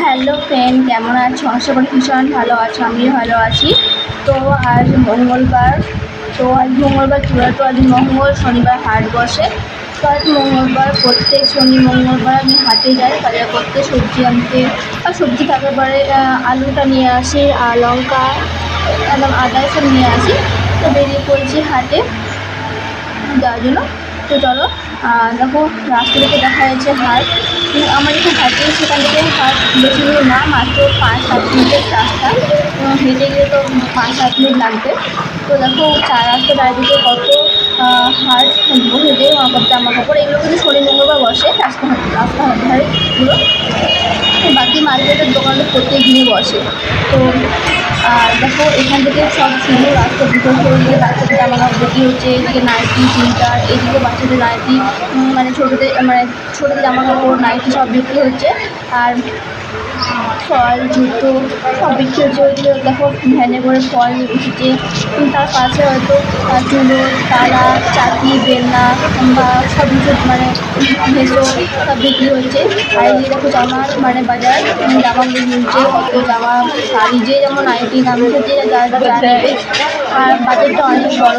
Hello friend কেমন আছো? আশা করি ভীষণ ভালো আছো, আমিও ভালো আছি। তো আজ মঙ্গলবার। তো আজ মঙ্গলবার বলতো আজ মঙ্গল শনিবার হাট বসে। তো আজ মঙ্গলবার প্রত্যেক শনি মঙ্গলবার আমি হাটে যাই। বাজার করতে সবজি আনতে, আর সবজি থাকার পরে আলুটা নিয়ে আসি আর লঙ্কা একদম আদা এসব নিয়ে আসি। তো বেরিয়ে পড়েছি হাটে। যাওয়ার জন্য। তো চলো দেখো রাস্তা থেকে দেখা যাচ্ছে হাট। আমার এখানে হাটে সেখান থেকে হাট বেশি দূর না, মাত্র পাঁচ সাত মিনিটের রাস্তা। হেঁটে গেলে তো পাঁচ সাত মিনিট লাগবে। তো দেখো, চার রাস্তা চারিদিকে কত হাট বসেছে জামা কাপড় এগুলো কিন্তু শনি, মঙ্গলবার বসে, রাস্তা রাস্তা ধারেগুলো বাকি মার্কেটের দোকানে প্রত্যেক দিনই বসে। তো আর দেখো, এখান থেকে সব শুরু রাস্তা দুটো করে দিকে বাচ্চাদের জামা কাপড় বিক্রি হচ্ছে, এদিকে নাইটি চুড়িদার এদিকে বাচ্চাদের নাইটি মানে ছোটোদের মানে ছোটোদের জামা কাপড় নাইটি সব বিক্রি হচ্ছে। আর ফল, জুতো সব বিক্রি হচ্ছে। ওইদিকে দেখো, ভ্যানে করে ফল উঠেছে। তার পাশে হয়তো চুলো, তুলো, চাকি, বেলনা বা সব কিছু মানে ভেসো সব বিক্রি হচ্ছে। আর এদিকে দেখো জামা মানে বাজার জামা মিলছে কত জামা, শাড়ি, যে যেমন নাইটি দাম যে যা যা যা নেবে। আর বাজারটা অনেক বড়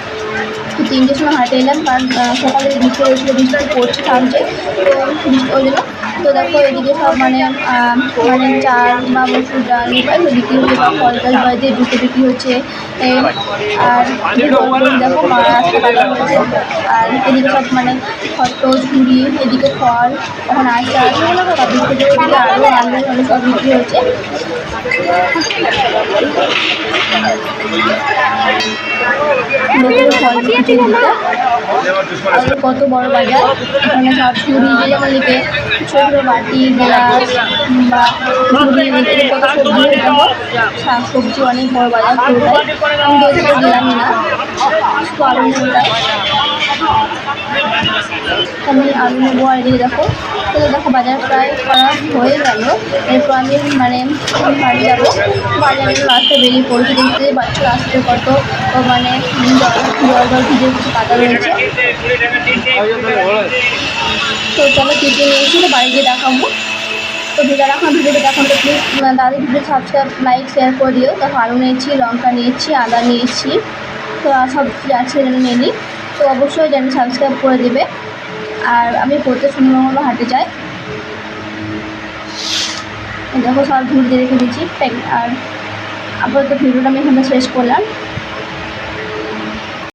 তিনটের সময় হাটে এলাম, কারণ সকালে বৃষ্টি হয়েছিল বৃষ্টি পড়ছে থামছে তো ওই জন্য তো দেখো, এদিকে সব মানে মানে চাল বা মসুর ডাল বা বিক্রি হচ্ছে বা ফল গাছ বাড়িতে জুতো বিক্রি হচ্ছে আর দেখো রাস্তা হচ্ছে আর এদিকে সব মানে ফটো ঝুড়ি এদিকে ফল, এখন আচার সব বিক্রি হচ্ছে আলু আলু সব বিক্রি হচ্ছে নতুন ফল বিক্রি হচ্ছে আর কত বড় বাজার? এখানে সব ঝুড়ি যেমন লিখে ছোটো ছোটো বাটি, গ্লাস বা ঝুড়ি এদিকে কত সবজি শাক সবজি অনেক বড় বাজার পুরোটাই আমি ওইদিকে না। আলু নেব আমি আলু নেব আর এদিকে দেখো। তো দেখো বাজার প্রায় করা হয়ে গেল। এরপর আমি মানে বাড়ি যাব। বাড়ি আমি রাস্তায় বেরিয়ে পড়েছি দেখতে বাচ্চা রাস্তায় কত মানে জল জল ভিজে কাদা রয়েছে। তো চলো কেটে নিয়েছি তো বাড়ি গিয়ে দেখাবো। তো ভিডিও রাখুন ভিডিওটা দেখান তো প্লিজ দাদা ভিডিও সাবস্ক্রাইব লাইক শেয়ার করে দিও। দেখো আলু নিয়েছি, লঙ্কা নিয়েছি, আদা নিয়েছি। তো আর সব আছে নিয়ে নিই তো অবশ্যই যেন সাবস্ক্রাইব করে দেবে। আর আমি প্রত্যেক শনিবার হাঁটে যাই। দেখো সব দিয়ে রেখে দিচ্ছি আর আপাতত ভিডিওটা আমি এখানে শেষ করলাম।